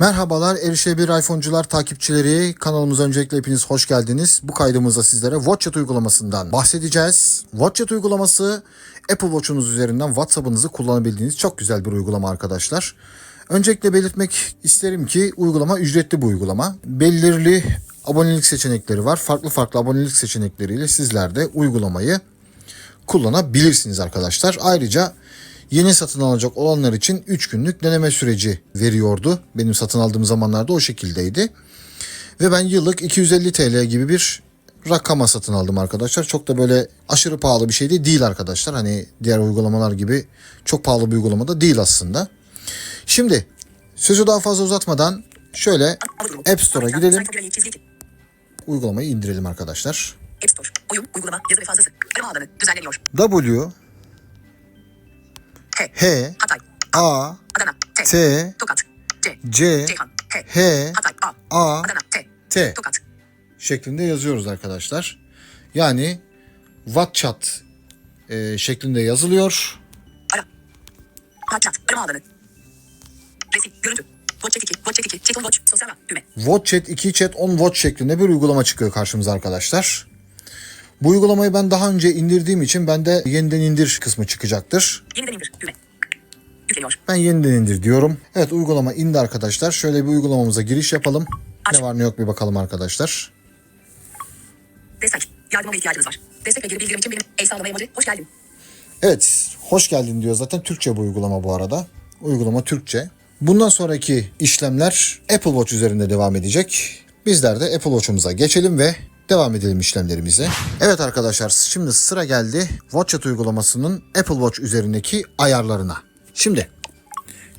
Merhabalar Erişebilir iPhone'cular takipçileri kanalımıza öncelikle hepiniz hoş geldiniz. Bu kaydımızda sizlere WatchChat uygulamasından bahsedeceğiz. WatchChat uygulaması Apple Watch'unuz üzerinden WhatsApp'ınızı kullanabildiğiniz çok güzel bir uygulama arkadaşlar. Öncelikle belirtmek isterim ki uygulama ücretli bir uygulama. Belirli abonelik seçenekleri var. Farklı farklı abonelik seçenekleriyle sizler de uygulamayı kullanabilirsiniz arkadaşlar. Ayrıca yeni satın alacak olanlar için 3 günlük deneme süreci veriyordu. Benim satın aldığım zamanlarda o şekildeydi. Ve ben yıllık 250 TL gibi bir rakama satın aldım arkadaşlar. Çok da böyle aşırı pahalı bir şey de değil arkadaşlar. Hani diğer uygulamalar gibi çok pahalı bir uygulama da değil aslında. Şimdi sözü daha fazla uzatmadan şöyle App Store'a gidelim. Uygulamayı indirelim arkadaşlar. App Store. Oyun, uygulama, yazı ve fazlası. Arama alanı. Düzenleniyor. W H. H Hatay. A Adana. T. T Tokat. C. C Ceyhan. H. H Hatay. A. A Adana. T. T Tokat. şeklinde yazıyoruz arkadaşlar. Yani WhatsApp e, şeklinde yazılıyor. Ara. WhatsApp. Arama alanı. Resim. Görüntü. WhatsApp 2. WhatsApp 2. Chat on watch. Sosyal ağ. Düğme. WatchChat 2 Chat on Watch şeklinde bir uygulama çıkıyor karşımıza arkadaşlar. Bu uygulamayı ben daha önce indirdiğim için bende yeniden indir kısmı çıkacaktır. Yeniden indir. Düğme. Yükleniyor. Ben yeniden indir diyorum. Evet uygulama indi arkadaşlar. Şöyle bir uygulamamıza giriş yapalım. Ne var ne yok bir bakalım arkadaşlar. Destek. Yardıma ihtiyacınız var. Destekle ilgili bildirim için benim el sağlama emoji. Hoş geldin. Evet, hoş geldin diyor zaten. Türkçe bu uygulama bu arada. Uygulama Türkçe. Bundan sonraki işlemler Apple Watch üzerinde devam edecek. Bizler de Apple Watch'umuza geçelim ve devam edelim işlemlerimize. Evet arkadaşlar, şimdi sıra geldi WatchChat uygulamasının Apple Watch üzerindeki ayarlarına. Şimdi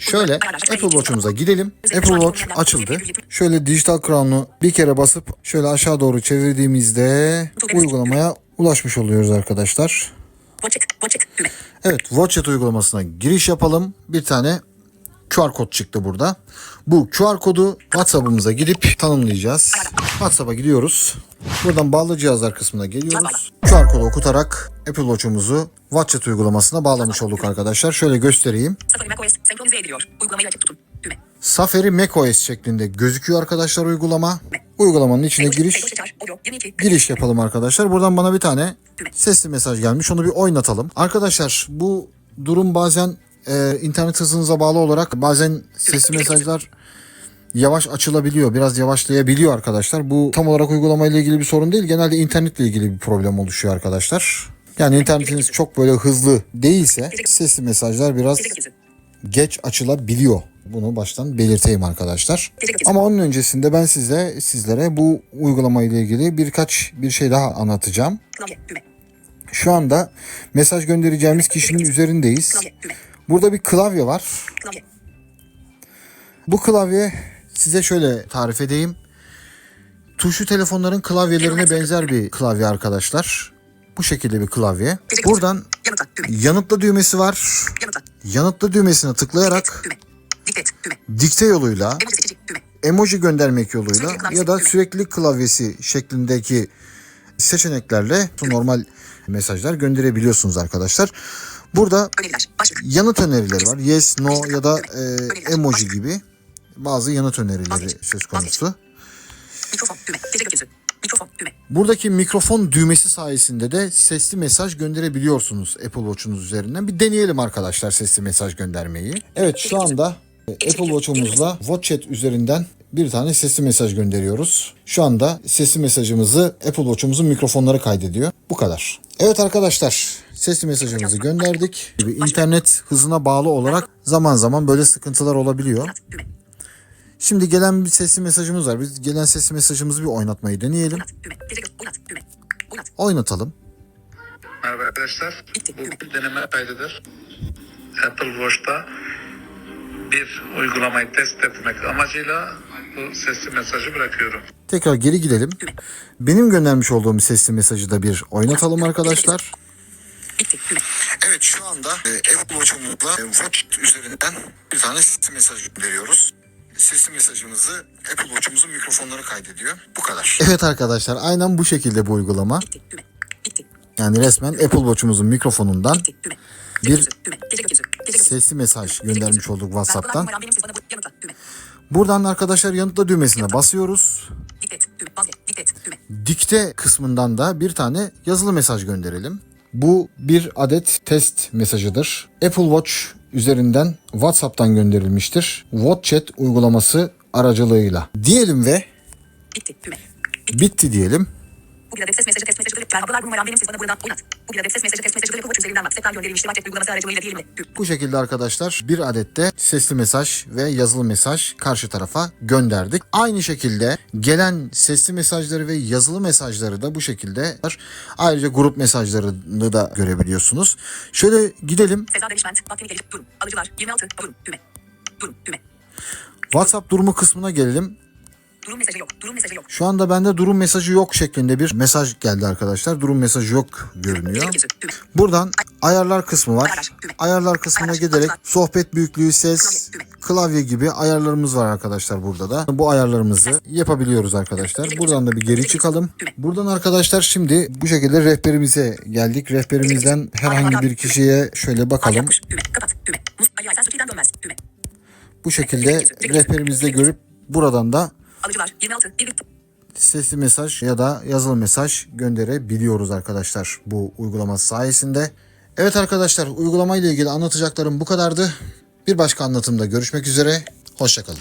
Şöyle Apple Watch'umuza gidelim. Apple Watch açıldı. Şöyle Digital Crown'u bir kere basıp şöyle aşağı doğru çevirdiğimizde uygulamaya ulaşmış oluyoruz arkadaşlar. Evet WatchChat uygulamasına giriş yapalım. Bir tane QR kod çıktı burada. Bu QR kodu WhatsApp'ımıza gidip tanımlayacağız. WhatsApp'a gidiyoruz. Buradan bağlı cihazlar kısmına geliyoruz. QR kodu okutarak Apple Watch'umuzu WhatsApp uygulamasına bağlamış olduk arkadaşlar. Şöyle göstereyim. Safari macOS. Şeklinde gözüküyor arkadaşlar uygulama. Uygulamanın içine giriş Ekos Çağır. Audio. 22. giriş yapalım arkadaşlar. Buradan bana bir tane sesli mesaj gelmiş. Onu bir oynatalım. Arkadaşlar bu durum bazen e, internet hızınıza bağlı olarak bazen sesli mesajlar yavaş açılabiliyor. Biraz yavaşlayabiliyor arkadaşlar. Bu tam olarak uygulamayla ilgili bir sorun değil. Genelde internetle ilgili bir problem oluşuyor arkadaşlar. Yani internetiniz çok böyle hızlı değilse sesli mesajlar biraz geç açılabiliyor. Bunu baştan belirteyim arkadaşlar. Ama onun öncesinde ben size sizlere bu uygulama ile ilgili birkaç bir şey daha anlatacağım. Şu anda mesaj göndereceğimiz kişinin üzerindeyiz. Burada bir klavye var. Klavye. Bu klavye size şöyle tarif edeyim. Tuşlu telefonların klavyelerine benzer bir klavye arkadaşlar. Bu şekilde bir klavye. Buradan Yanıtla. Düğme. yanıtla düğmesi var. Yanıtla. Yanıtla düğmesine tıklayarak. Düğme. dikte yoluyla Emoji seçici. Düğme. emoji göndermek yoluyla Sürekli ya da düğme. sürekli klavyesi şeklindeki seçeneklerle normal mesajlar gönderebiliyorsunuz arkadaşlar. Burada Öneriler. Yanıt önerileri var. Yes, no ya da e, emoji gibi bazı yanıt önerileri söz konusu. Mikrofon. Düğme. Gece gökyüzü. Mikrofon. Düğme. Buradaki mikrofon düğmesi sayesinde de sesli mesaj gönderebiliyorsunuz Apple Watch'unuz üzerinden. Bir deneyelim arkadaşlar sesli mesaj göndermeyi. Evet şu anda Apple Watch'umuzla WatchChat üzerinden bir tane sesli mesaj gönderiyoruz. Şu anda sesli mesajımızı Apple Watch'umuzun mikrofonları kaydediyor. Bu kadar. Evet arkadaşlar sesli mesajımızı gönderdik. İnternet hızına bağlı olarak zaman zaman böyle sıkıntılar olabiliyor. Şimdi gelen bir sesli mesajımız var. Biz gelen sesli mesajımızı bir oynatmayı deneyelim. Oynatalım. Merhaba arkadaşlar. Bu bir deneme kaydıdır. Apple Watch'ta bir uygulamayı test etmek amacıyla bu sesli mesajı bırakıyorum. Tekrar geri gidelim. Benim göndermiş olduğum sesli mesajı da bir oynatalım arkadaşlar. Evet şu anda e, Apple Watch'umuzla Watch üzerinden bir tane sesli mesaj gönderiyoruz. Sesli mesajımızı Apple Watch'umuzun mikrofonları kaydediyor. Bu kadar. Evet arkadaşlar aynen bu şekilde bu uygulama. Yani resmen Apple Watch'umuzun mikrofonundan. Bir Sesli mesaj göndermiş olduk WhatsApp'tan. Buradan arkadaşlar yanıtla düğmesine basıyoruz. Dikte kısmından da bir tane yazılı mesaj gönderelim. Bu bir adet test mesajıdır. Apple Watch üzerinden WhatsApp'tan gönderilmiştir. WhatsApp uygulaması aracılığıyla. Diyelim ve bitti diyelim. Bu bir adet ses mesajı test mesajıdır. Merhabalar bu numaram benim siz bana buradan oynat. Bu bir adet ses mesajı test mesajıdır. Apple Watch üzerinden WhatsApp'tan gönderilmiştir. WhatsApp uygulaması aracılığıyla diyelim mi? Bu şekilde arkadaşlar bir adette sesli mesaj ve yazılı mesaj karşı tarafa gönderdik. Aynı şekilde gelen sesli mesajları ve yazılı mesajları da bu şekilde ayrıca grup mesajlarını da görebiliyorsunuz. Şöyle gidelim Seza Danışment. Vakfini geliş. Durum. Alıcılar. 26. Durum. Düğme. Durum. Düğme. WhatsApp durumu kısmına gelelim. Durum mesajı yok. Durum mesajı yok. Şu anda bende durum mesajı yok şeklinde bir mesaj geldi arkadaşlar. Durum mesajı yok görünüyor. Buradan ayarlar kısmı var. Ayarlar, kısmına giderek sohbet büyüklüğü, ses, Klavye, gibi ayarlarımız var arkadaşlar burada da. Bu ayarlarımızı yapabiliyoruz arkadaşlar. Buradan da bir geri çıkalım. Buradan arkadaşlar şimdi bu şekilde rehberimize geldik. Rehberimizden herhangi bir kişiye şöyle bakalım. Bu şekilde rehberimizde görüp buradan da Alıcılar. 26. Bir. sesli mesaj ya da yazılı mesaj gönderebiliyoruz arkadaşlar bu uygulama sayesinde. Evet arkadaşlar uygulama ile ilgili anlatacaklarım bu kadardı. Bir başka anlatımda görüşmek üzere. Hoşçakalın.